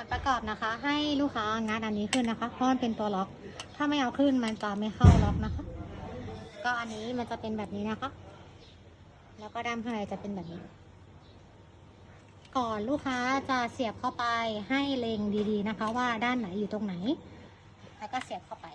อนประกอบนะคะ ให้ลูกค้างัดอันนี้ขึ้นนะคะเพราะมันเป็นตัวล็อก ถ้าไม่เอาขึ้นมันจะไม่เข้าล็อกนะคะ ก็อันนี้มันจะเป็นแบบนี้นะคะ แล้วก็ด้านข้างในจะเป็นแบบนี้ ก่อนลูกค้าจะเสียบเข้าไปให้เล็งดีๆนะคะ ว่าด้านไหนอยู่ตรงไหน แล้วก็เสียบเข้าไป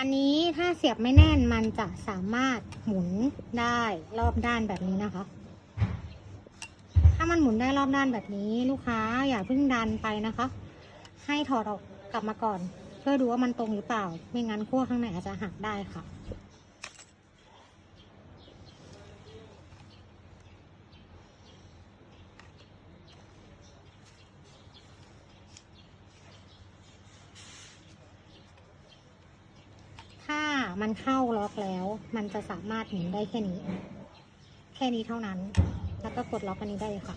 อันนี้ถ้าเสียบไม่แน่นมันจะสามารถหมุนได้รอบด้านแบบนี้นะคะ ถ้ามันหมุนได้รอบด้านแบบนี้ลูกค้าอย่าเพิ่งดันไปนะคะ ให้ถอดออกกลับมาก่อน เพื่อดูว่ามันตรงหรือเปล่า ไม่งั้นขั้วข้างในอาจจะหักได้ค่ะ ถ้า มันเข้าล็อกแล้ว มันจะสามารถหมุนได้แค่นี้ แค่นี้เท่านั้น แล้วก็กดล็อกอันนี้ได้เลยค่ะ